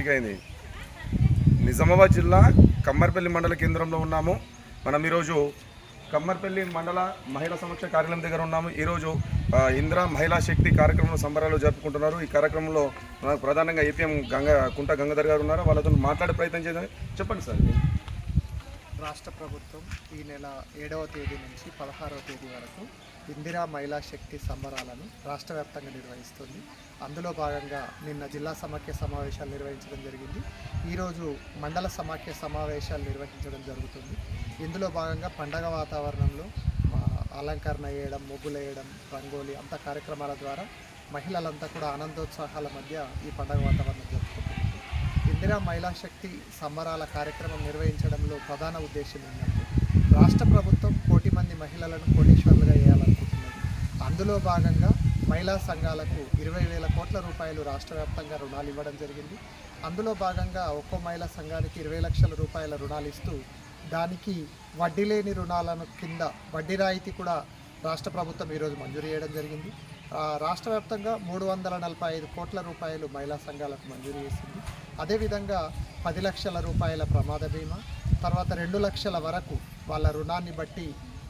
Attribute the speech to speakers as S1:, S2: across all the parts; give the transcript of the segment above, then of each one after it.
S1: శీర్షిక అయింది నిజామాబాద్ జిల్లా కమ్మర్పల్లి మండల కేంద్రంలో ఉన్నాము. మనం ఈరోజు కమ్మర్పల్లి మండల మహిళా సమక్ష కార్యాలయం దగ్గర ఉన్నాము. ఈరోజు ఇంద్ర ఇందిరా మహిళా శక్తి కార్యక్రమం సంబరాలు జరుపుకుంటున్నారు. ఈ కార్యక్రమంలో మనకు ప్రధానంగా ఏపీఎం గంగ కుంట గంగాధర్ గారు ఉన్నారు? వాళ్ళతో మాట్లాడే ప్రయత్నం చేద్దాం. చెప్పండి సార్.
S2: రాష్ట్ర ప్రభుత్వం ఈ నెల ఏడవ తేదీ నుంచి పదహారవ తేదీ వరకు ఇందిరా మహిళా శక్తి సంబరాలను రాష్ట్ర వ్యాప్తంగా నిర్వహిస్తుంది. అందులో భాగంగా నిన్న జిల్లా సమాఖ్య సమావేశాలు నిర్వహించడం జరిగింది. ఈరోజు మండల సమాఖ్య సమావేశాలు నిర్వహించడం జరుగుతుంది. ఇందులో భాగంగా పండగ వాతావరణంలో అలంకరణ వేయడం ముగ్గులేయడం రంగోలి అంత కార్యక్రమాల ద్వారా మహిళలంతా కూడా ఆనందోత్సాహాల మధ్య ఈ పండగ వాతావరణం జరుగుతుంది ఇందిరా మహిళా శక్తి సంబరాల కార్యక్రమం నిర్వహించడంలో ప్రధాన ఉద్దేశం ఏంటంటే రాష్ట్ర ప్రభుత్వం కోటి మంది మహిళలను కోటీశ్వరులుగా వేయాలనుకుంటున్నది అందులో భాగంగా మహిళా సంఘాలకు ఇరవై వేల కోట్ల రూపాయలు రాష్ట్ర వ్యాప్తంగా రుణాలు ఇవ్వడం జరిగింది. అందులో భాగంగా ఒక్కో మహిళా సంఘానికి ఇరవై లక్షల రూపాయల రుణాలు ఇస్తూ దానికి వడ్డీ లేని రుణాలను కింద వడ్డీ రాయితీ కూడా రాష్ట్ర ప్రభుత్వం ఈరోజు మంజూరు చేయడం జరిగింది. రాష్ట్ర వ్యాప్తంగా మూడు వందల నలభై ఐదు కోట్ల రూపాయలు మహిళా సంఘాలకు మంజూరు చేసింది. అదేవిధంగా పది లక్షల రూపాయల ప్రమాద బీమా తర్వాత రెండు లక్షల వరకు వాళ్ళ రుణాన్ని బట్టి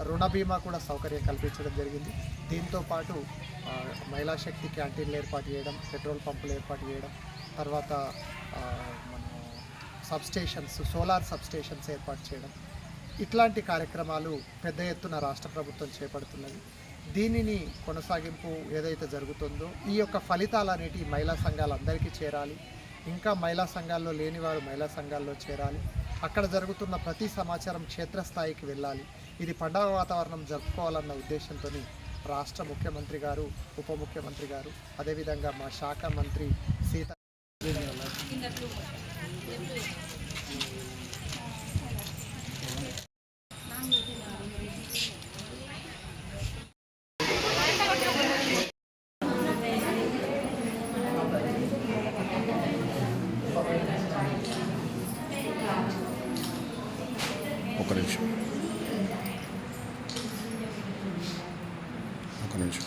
S2: రుణ బీమా కూడా సౌకర్యం కల్పించడం జరిగింది. దీంతో పాటు మహిళా శక్తి క్యాంటీన్లు ఏర్పాటు చేయడం పెట్రోల్ పంపులు ఏర్పాటు చేయడం తర్వాత మన సబ్స్టేషన్స్ సోలార్ సబ్స్టేషన్స్ ఏర్పాటు చేయడం. ఇట్లాంటి కార్యక్రమాలు పెద్ద ఎత్తున రాష్ట్ర ప్రభుత్వం చేపడుతున్నది. దీనిని కొనసాగింపు ఏదైతే జరుగుతుందో ఈ యొక్క ఫలితాలు అనేటివి మహిళా సంఘాలందరికీ చేరాలి. ఇంకా మహిళా సంఘాల్లో లేనివారు మహిళా సంఘాల్లో చేరాలి. అక్కడ జరుగుతున్న ప్రతి సమాచారం క్షేత్రస్థాయికి వెళ్ళాలి. ఇది పండగ వాతావరణం జరుపుకోవాలన్న ఉద్దేశంతో రాష్ట్ర ముఖ్యమంత్రి గారు ఉప ముఖ్యమంత్రి గారు అదేవిధంగా మా శాఖ మంత్రి సీత
S1: ఒక నిమిషం ఒక నిమిషం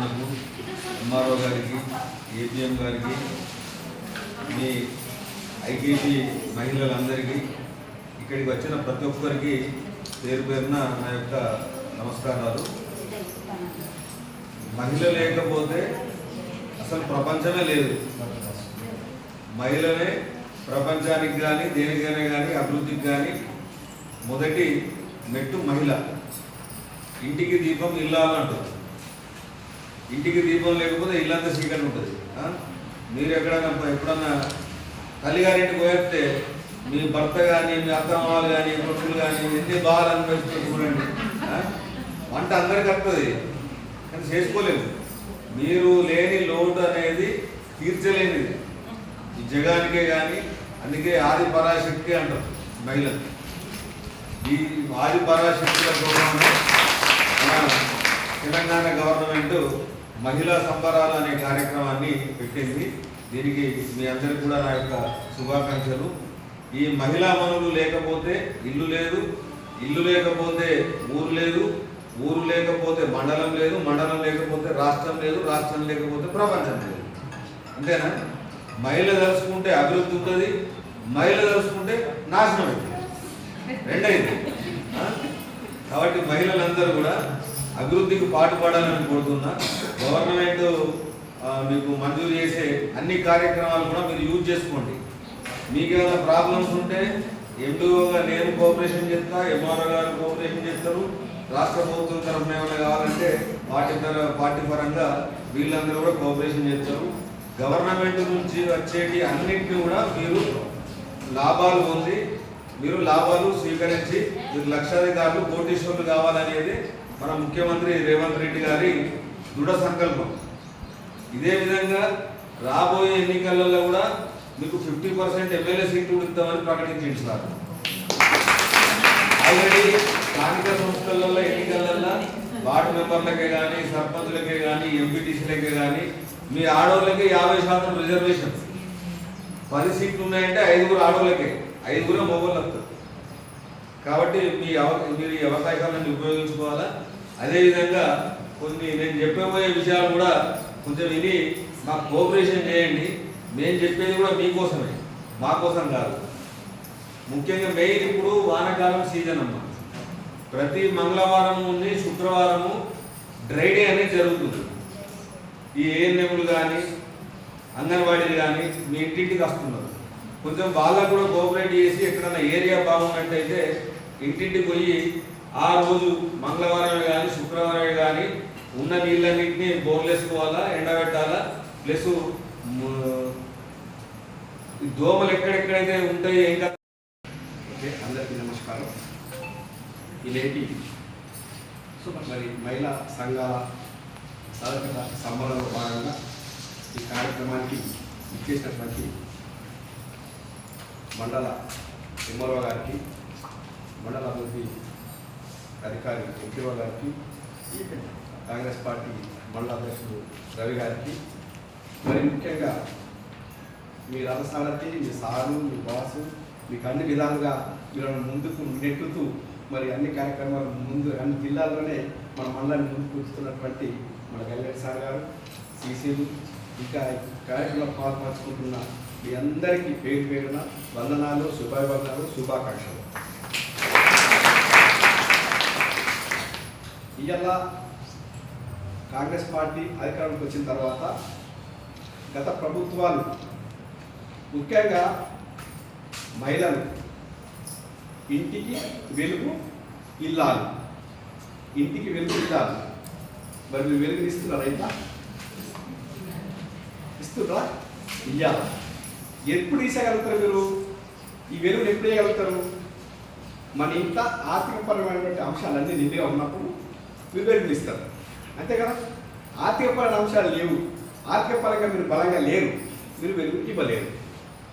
S3: ఎంఆర్ఓ గారికి ఏపీఎం గారికి మీ ఐకేపీ మహిళలందరికీ ఇక్కడికి వచ్చిన ప్రతి ఒక్కరికి పేరు పేరున నా యొక్క నమస్కారాలు. మహిళ లేకపోతే అసలు ప్రపంచమే లేదు. మహిళలే ప్రపంచానికి కానీ దేనికైనా కానీ అభివృద్ధికి కానీ మొదటి మెట్టు మహిళ. ఇంటికి దీపం ఇల్లాలంటుంది ఇంటికి దీపం లేకపోతే ఇల్లంతా చీకటి ఉంటుంది. మీరు ఎక్కడన్నా ఎప్పుడన్నా తల్లిగారింటికి పోయేస్తే మీ భర్త కానీ మీ అత్తమామలు కానీ కొడుకులు కానీ ఎన్ని బాగా అనిపిస్తుంది చూడండి. వంట అందరికి వస్తుంది. కానీ చేసుకోలేము. మీరు లేని లోటు అనేది తీర్చలేనిది. ఈ జగానికే కానీ అందుకే ఆది పరాశక్తి అంటారు మహిళలు. ఈ ఆది పరాశక్తుల తెలంగాణ గవర్నమెంట్ మహిళా సంబరాలు అనే కార్యక్రమాన్ని పెట్టింది. దీనికి మీ అందరికి కూడా నా యొక్క శుభాకాంక్షలు. ఈ మహిళా మనులు లేకపోతే ఇల్లు లేదు ఇల్లు లేకపోతే ఊరు లేదు ఊరు లేకపోతే మండలం లేదు మండలం లేకపోతే రాష్ట్రం లేదు రాష్ట్రం లేకపోతే ప్రపంచం లేదు. అంతేనా? మహిళ తలుచుకుంటే అభివృద్ధి ఉంటుంది మహిళ తలుచుకుంటే నాశనం అవుతుంది. రెండైంది. కాబట్టి మహిళలందరూ కూడా అభివృద్ధికి పాటుపడాలని కోరుతున్నా. గవర్నమెంట్ మీకు మంజూరు చేసే అన్ని కార్యక్రమాలు కూడా మీరు యూజ్ చేసుకోండి. మీకు ఏమైనా ప్రాబ్లమ్స్ ఉంటే ఎండుగా నేను కోఆపరేషన్ చేస్తా ఎంఆర్ఓ గారు కోఆపరేషన్ చేస్తారు. రాష్ట్ర ప్రభుత్వం తరఫున ఏమైనా కావాలంటే పార్టీ తర- పార్టీ పరంగా వీళ్ళందరూ కూడా కోఆపరేషన్ చేస్తారు. గవర్నమెంట్ నుంచి వచ్చేటి అన్నింటినీ కూడా మీరు లాభాలు పొంది మీరు లాభాలు స్వీకరించి మీరు లక్షాధికారులు కోటీశ్వరులు కావాలనేది మన ముఖ్యమంత్రి రేవంత్ రెడ్డి గారి దృఢ సంకల్పం. ఇదే విధంగా రాబోయే ఎన్నికలలో కూడా మీకు ఫిఫ్టీ పర్సెంట్ ఎమ్మెల్యే సీట్లు ఇస్తామని ప్రకటించింది సార్ ఆల్రెడీ స్థానిక సంస్థలలో ఎన్నికలలో వార్డు మెంబర్లకే కానీ సర్పంచులకే కానీ ఎంపీటీసీలకే కానీ మీ ఆడవాళ్ళకి యాభై శాతం రిజర్వేషన్. పది సీట్లు ఉన్నాయంటే ఐదుగురు ఆడవాళ్ళకే ఐదుగురు మొబైల్ వస్తారు కాబట్టి మీ మీరు ఈ అవకాశాలను ఉపయోగించుకోవాలా? అదేవిధంగా కొన్ని నేను చెప్పబోయే విషయాలు కూడా కొంచెం విని మాకు కోఆపరేషన్ చేయండి. మేము చెప్పేది కూడా మీకోసమే మా కోసం కాదు. ముఖ్యంగా మెయిన్ ఇప్పుడు వానాకాలం సీజన్ అమ్మ. ప్రతి మంగళవారము శుక్రవారము డ్రై డే అనేది జరుగుతుంది. ఈ ఏఎన్ఎంలు కానీ అంగన్వాడీలు కానీ మీ ఇంటింటికి వస్తున్నారు. కొంచెం వాళ్ళకు కూడా కోఆపరేట్ చేసి ఎక్కడన్నా ఏరియా బాగున్నట్టయితే ఇంటింటికి పోయి ఆ రోజు మంగళవారమే కానీ శుక్రవారమే కానీ ఉన్న నీళ్ళన్నింటినీ బోర్లేసుకోవాలా ఎండబెట్టాలా? ప్లస్ దోమలు ఎక్కడెక్కడైతే ఉంటాయో ఇంకా
S4: ఓకే అందరికీ నమస్కారం. ఇదేంటి? మరి మహిళా సంఘాల సాధక సంబరంలో భాగంగా ఈ కార్యక్రమానికి ఇచ్చేసినటువంటి మండల ఎంఆర్ఓ గారికి మండల అభివృద్ధి అధికారి ఎంపీఓ గారికి కాంగ్రెస్ పార్టీ మండల అధ్యక్షుడు రవి గారికి మరి ముఖ్యంగా మీ రథసారథి మీ సారు మీ బాసు మీకు అన్ని విధాలుగా మీరు ముందుకు నెట్టుతూ మరి అన్ని కార్యక్రమాలు ముందు అన్ని జిల్లాల్లోనే మన మండలాన్ని ముందుకు ఉంచుతున్నటువంటి మన గల్లెడ్ సార్ గారు సీసీలు ఇంకా కార్యక్రమం కార్యక్రమంలో పాల్పంచుకుంటున్న మీ అందరికీ పేరు పేరున వందనాలు శుభాభివందనాలు శుభాకాంక్షలు. ఇవాళ కాంగ్రెస్ పార్టీ అధికారంలోకి వచ్చిన తర్వాత గత ప్రభుత్వాలు ముఖ్యంగా మహిళలు ఇంటికి వెలుగు ఇల్లాలు. ఇంటికి వెలుగు ఇల్లాలు. మరి మీరు వెలుగు ఇస్తున్నారా ఇంత ఇస్తున్నారా? ఇయ్యాల? ఎప్పుడు ఇసగలుగుతారు మీరు? ఈ వెలుగులు ఎప్పుడు వేయగలుగుతారు మన ఇంట్లో ఆర్థికపరమైనటువంటి అంశాలన్నీ నిండుగా ఉన్నప్పుడు మీరు ఇస్తారు అంతే కదా? ఆర్థికపరమైన అంశాలు లేవు. ఆర్థికపరంగా మీరు బలంగా లేరు. మీరు వెలుగు ఇవ్వలేరు.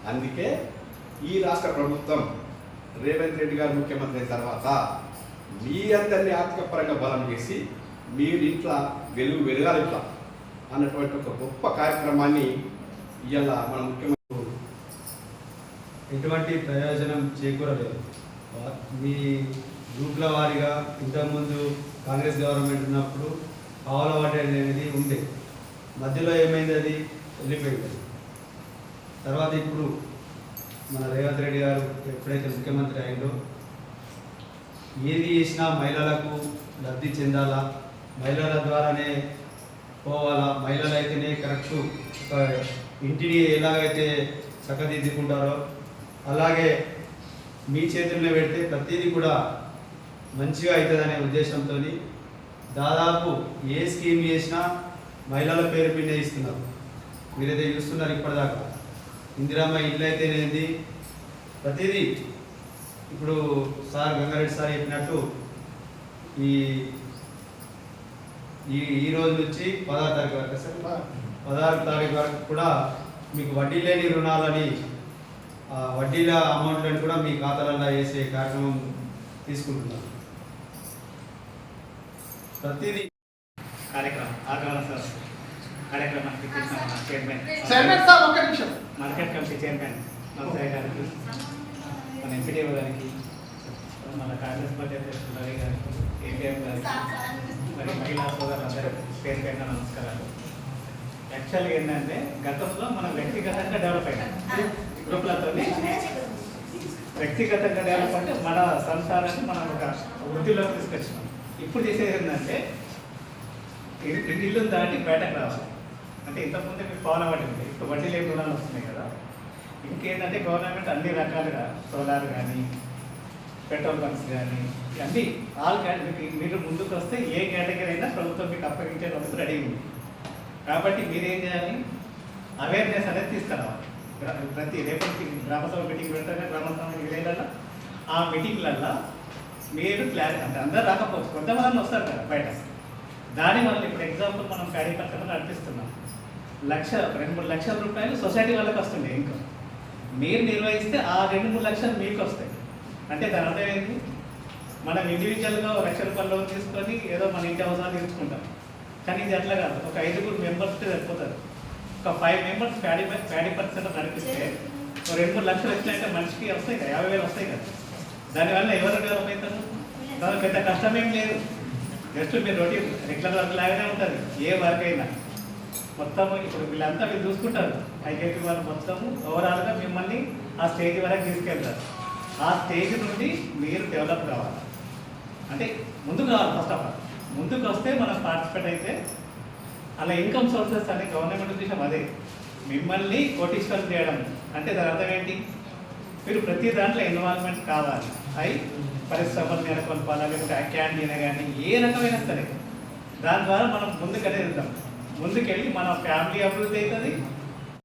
S4: అందుకే ఈ రాష్ట్ర ప్రభుత్వం రేవంత్ రెడ్డి గారు ముఖ్యమంత్రి అయిన తర్వాత మీ అందరినీ ఆర్థిక పరంగా బలం చేసి మీరు ఇంట్లో వెలుగు వెలగాలి ఇట్లా అన్నటువంటి ఒక గొప్ప కార్యక్రమాన్ని ఇవాళ మన ముఖ్యమంత్రి
S5: ఎటువంటి ప్రయోజనం చేకూరలేదు. మీ గ్రూప్ల వారీగా ఇంతకుముందు కాంగ్రెస్ గవర్నమెంట్ ఉన్నప్పుడు పావుల వాటి అనేది ఉండే. మధ్యలో ఏమైంది అది? వెళ్ళిపోయింది. తర్వాత ఇప్పుడు మన రేవంత్ రెడ్డి గారు ఎప్పుడైతే ముఖ్యమంత్రి అయిందో ఏది చేసినా మహిళలకు లబ్ధి చెందాలా? మహిళల ద్వారానే పోవాలా? మహిళలు అయితేనే కరెక్ట్ ఒక ఇంటిని ఎలాగైతే చక్కదిద్దుకుంటారో అలాగే మీ చేతుల్లో పెడితే ప్రతిదీ కూడా మంచిగా అవుతుందనే ఉద్దేశంతో దాదాపు ఏ స్కీమ్ చేసినా మహిళల పేరు మీద ఇస్తున్నారు. మీరైతే చూస్తున్నారు ఇప్పటిదాకా. ఇందిరామ్మ ఇల్లు అయితేనేది? ప్రతిదీ ఇప్పుడు సార్ గంగారెడ్డి సార్ చెప్పినట్టు ఈ ఈ ఈ రోజు నుంచి పదహారు తారీఖు వరకు సార్ పదహారు తారీఖు వరకు కూడా మీకు వడ్డీ లేని రుణాలని ఆ వడ్డీల అమౌంట్లను కూడా మీ ఖాతాలలో వేసే కార్యక్రమం తీసుకుంటున్నారు. ప్రతిదీ
S6: కార్యక్రమం ఆగమన సార్. కార్యక్రమానికి చైర్మన్.
S2: చైర్మన్ సార్ ఒక్క నిమిషం.
S6: మార్కెట్ కమిటీ చైర్మన్ నమసాయి గారికి మన ఎంపీడీఓ గారికి మన కాంగ్రెస్ పార్టీ అధ్యక్షులు రవి గారికి ఏపీఎం గారికి మరి మహిళా సోదరులందరూ పేరు పేరున నమస్కారాలు. యాక్చువల్గా ఏంటంటే గతంలో మనం వ్యక్తిగతంగా డెవలప్ అయినాం. గ్రూపులతో వ్యక్తిగతంగా డెవలప్ అంటే మన సంసారాన్ని మనం ఒక వృద్ధిలోకి తీసుకొచ్చినాం. ఇప్పుడు చేసేది ఏంటంటే ఇ- దాటి బయటకు రావాలి. అంటే ఇంతకుముందే మీకు ఫాలో అవ్వండి ఇప్పుడు వడ్డీ లేని రుణాలు వస్తున్నాయి కదా. ఇంకేంటంటే గవర్నమెంట్ అన్ని రకాలుగా సోలార్ కానీ పెట్రోల్ బంక్స్ కానీ ఇవన్నీ ఆల్ కేటగిరీ మీరు ముందుకు వస్తే ఏ కేటగిరీ అయినా ప్రభుత్వం మీకు అప్పగించే రోజు రెడీ ఉంది. కాబట్టి మీరేం చేయాలి? అవేర్నెస్ అనేది తీసుకురావాలి. ప్రతి రేపటి గ్రామ సభ మీటింగ్ పెడతారు? గ్రామ సభ విలేజ్లలో ఆ మీటింగ్లల్లో మీరు క్లారిటీ అంటే అందరు రాకపోవచ్చు కొంతమంది వస్తారు కదా బయట. దాని వల్ల ఇప్పుడు ఎగ్జాంపుల్ మనం కార్యకర్తలు నడిపిస్తున్నాం. లక్ష రెండు మూడు లక్షల రూపాయలు సొసైటీ వాళ్ళకి వస్తుంది ఇంకా మీరు నిర్వహిస్తే ఆ రెండు మూడు లక్షలు మీకు వస్తాయి. అంటే దాని అర్థం ఏంటి? మనం ఇండివిజువల్గా ఒక లక్ష రూపాయలు లోన్ తీసుకొని ఏదో మన ఇంటి అవసరాలు తీర్చుకుంటాం. కానీ ఇది అట్లా కాదు. ఒక ఐదుగురు మెంబర్స్కి సరిపోతారు ఒక five members paddy paddy percent నడిపిస్తే ఒక రెండు మూడు లక్షలు వచ్చినాయంటే మనిషికి వస్తాయి కదా యాభై వేలు వస్తాయి కదా. దానివల్ల ఎవరు డెవలప్ అవుతారు? దాని పెద్ద కష్టమేం లేదు. జస్ట్ మీరు రొటీన్ రెగ్యులర్ వర్క్ లాగానే ఉంటుంది ఏ వర్క్ అయినా. మొత్తం ఇప్పుడు వీళ్ళంతా మీరు చూసుకుంటారు. ఐకేపీ వాళ్ళు మొత్తము ఓవరాల్గా మిమ్మల్ని ఆ స్టేజ్ వరకు తీసుకెళ్తారు. ఆ స్టేజ్ నుండి మీరు డెవలప్ కావాలి. అంటే ముందుకు కావాలి ఫస్ట్ ఆఫ్ ఆల్ ముందుకు వస్తే మనం పార్టిసిపేట్ అయితే అలా ఇన్కమ్ సోర్సెస్ అనే గవర్నమెంట్ ఉద్దేశం అదే. మిమ్మల్ని కోటీశ్వరం చేయడం. అంటే దాని అర్థం ఏంటి? మీరు ప్రతి దాంట్లో ఇన్వాల్వ్మెంట్ కావాలి. అయి పరిశ్రమలు నెలకొల్పాలా లేకపోతే క్యాంటీన్ కానీ ఏ రకమైన సరే దాని ద్వారా మనం ముందుకనే వెళ్తాం. ముందుకెళ్ళి మన ఫ్యామిలీ అభివృద్ధి అవుతుంది